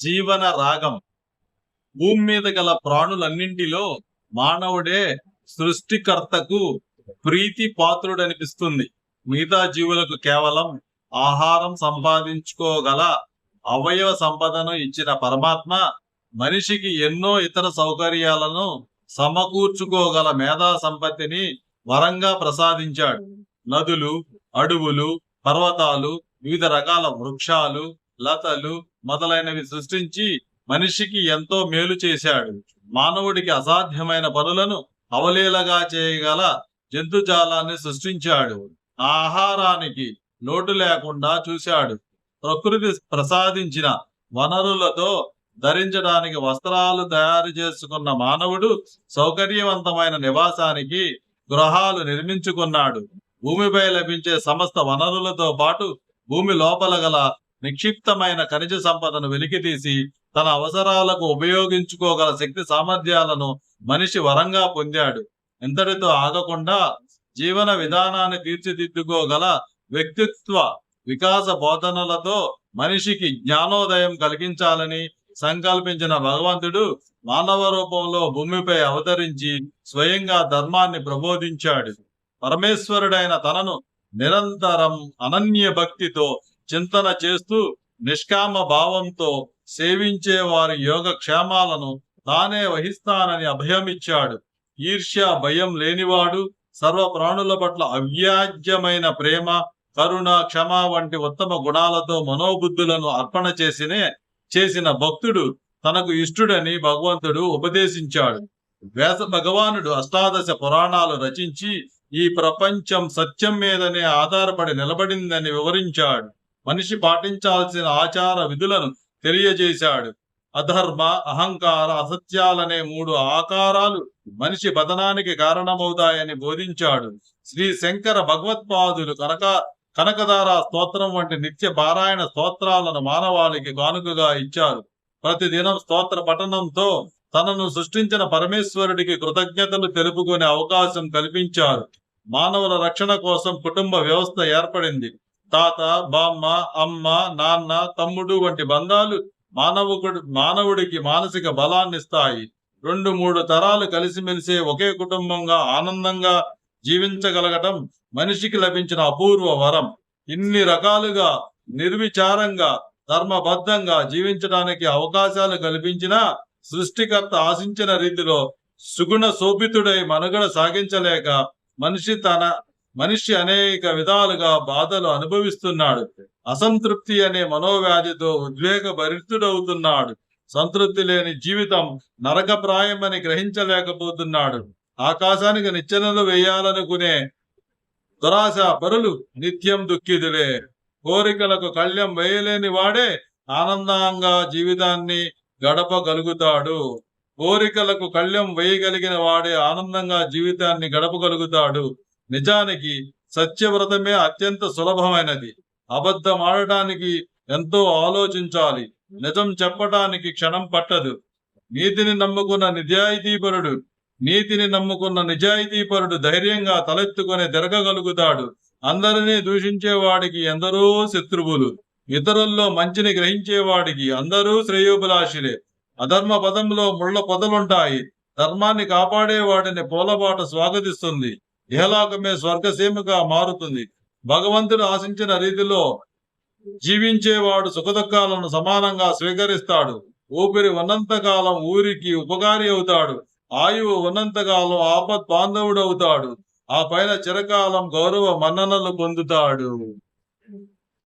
జీవన రాగం. భూమి మీద గల ప్రాణులన్నింటిలో మానవుడే సృష్టికర్తకు ప్రీతి పాత్రుడనిపిస్తుంది. మిగతా జీవులకు కేవలం ఆహారం సంపాదించుకోగల అవయవ సంపదను ఇచ్చిన పరమాత్మ మనిషికి ఎన్నో ఇతర సౌకర్యాలను సమకూర్చుకోగల మేధా సంపత్తిని వరంగా ప్రసాదించాడు. నదులు అడవులు పర్వతాలు వివిధ రకాల వృక్షాలు లతలు మొదలైనవి సృష్టించి మనిషికి ఎంతో మేలు చేశాడు. మానవుడికి అసాధ్యమైన పనులను అవలీలగా చేయగల జంతుజాలాన్ని సృష్టించాడు. ఆహారానికి లోటు లేకుండా చూశాడు. ప్రకృతి ప్రసాదించిన వనరులతో ధరించడానికి వస్త్రాలు తయారు చేసుకున్న మానవుడు సౌకర్యవంతమైన నివాసానికి గృహాలు నిర్మించుకున్నాడు. భూమిపై లభించే సమస్త వనరులతో పాటు భూమి లోపల గల నిక్షిప్తమైన ఖనిజ సంపదను వెలికితీసి తన అవసరాలకు ఉపయోగించుకోగల శక్తి సామర్థ్యాలను మనిషి వరంగా పొందాడు. ఇంతటితో ఆగకుండా జీవన విధానాన్ని తీర్చిదిద్దుకోగల వ్యక్తిత్వ వికాస బోధనలతో మనిషికి జ్ఞానోదయం కలిగించాలని సంకల్పించిన భగవంతుడు మానవ రూపంలో భూమిపై అవతరించి స్వయంగా ధర్మాన్ని ప్రబోధించాడు. పరమేశ్వరుడైన తనను నిరంతరం అనన్య భక్తితో చింతన చేస్తూ నిష్కామ భావంతో సేవించే వారి యోగ క్షేమాలను తానే వహిస్తానని అభయమిచ్చాడు. ఈర్ష్య భయం లేనివాడు సర్వ ప్రాణుల పట్ల అవ్యాజ్యమైన ప్రేమ కరుణ క్షమ వంటి ఉత్తమ గుణాలతో మనోబుద్ధులను అర్పణ చేసినే చేసిన భక్తుడు తనకు ఇష్టుడని భగవంతుడు ఉపదేశించాడు. వ్యాస భగవానుడు అష్టాదశ పురాణాలు రచించి ఈ ప్రపంచం సత్యం మీదనే ఆధారపడి నిలబడిందని వివరించాడు. మనిషి పాటించాల్సిన ఆచార విధులను తెలియజేశాడు. అధర్మ అహంకార అసత్యాలనే మూడు ఆకారాలు మనిషి పతనానికి కారణమవుతాయని బోధించాడు. శ్రీ శంకర భగవత్పాదులు కనక కనకదార స్తోత్రం వంటి నిత్య పారాయణ స్తోత్రాలను మానవాళికి కానుకగా ఇచ్చారు. ప్రతిదినం స్తోత్ర పఠనంతో తనను సృష్టించిన పరమేశ్వరుడికి కృతజ్ఞతలు తెలుపుకునే అవకాశం కల్పించారు. మానవుల రక్షణ కోసం కుటుంబ వ్యవస్థ ఏర్పడింది. తాత బామ్మ అమ్మ నాన్న తమ్ముడు వంటి బంధాలు మానవుడు మానవుడికి మానసిక బలాన్నిస్తాయి. రెండు మూడు తరాలు కలిసిమెలిసే ఒకే కుటుంబంగా ఆనందంగా జీవించగలగటం మనిషికి లభించిన అపూర్వ వరం. ఇన్ని రకాలుగా నిర్విచారంగా ధర్మబద్ధంగా జీవించడానికి అవకాశాలు కల్పించిన సృష్టికర్త ఆశించిన రీతిలో సుగుణ శోభితుడై మనుగడ సాగించలేక మనిషి తన మనిషి అనేక విధాలుగా బాధలు అనుభవిస్తున్నాడు. అసంతృప్తి అనే మనోవ్యాధితో ఉద్వేగ భరితుడవుతున్నాడు సంతృప్తి లేని జీవితం నరకప్రాయమని గ్రహించలేకపోతున్నాడు. ఆకాశానికి నిచ్చెనలు వేయాలనుకునే దురాశ పరులు నిత్యం దుఃఖితులే. కోరికలకు కళ్యం వేయలేని వాడే ఆనందంగా జీవితాన్ని గడపగలుగుతాడు. కోరికలకు కళ్యం వేయగలిగిన వాడే ఆనందంగా జీవితాన్ని గడపగలుగుతాడు. నిజానికి సత్యవ్రతమే అత్యంత సులభమైనది. అబద్ధం ఆడటానికి ఎంతో ఆలోచించాలి. నిజం చెప్పటానికి క్షణం పట్టదు. నీతిని నమ్ముకున్న నిజాయితీపరుడు నీతిని నమ్ముకున్న నిజాయితీపరుడు ధైర్యంగా తలెత్తుకొని తిరగగలుగుతాడు అందరినీ దూషించేవాడికి ఎందరో శత్రువులు ఇతరుల్లో మంచిని గ్రహించేవాడికి అందరూ శ్రేయోభిలాషులే. అధర్మ పదంలో ముళ్ళ పొదలుంటాయి. ధర్మాన్ని కాపాడే వాడిని పూలబాట స్వాగతిస్తుంది. ఇహలోకమే స్వర్గసీమగా మారుతుంది. భగవంతుడు ఆశించిన రీతిలో జీవించేవాడు సుఖదుఖాలను సమానంగా స్వీకరిస్తాడు. ఊపిరి ఉన్నంతకాలం ఊరికి ఉపకారి అవుతాడు. ఆయువు ఉన్నంతకాలం ఆపత్ బాంధవుడు అవుతాడు ఆ పైన చిరకాలం గౌరవ మన్ననలు పొందుతాడు.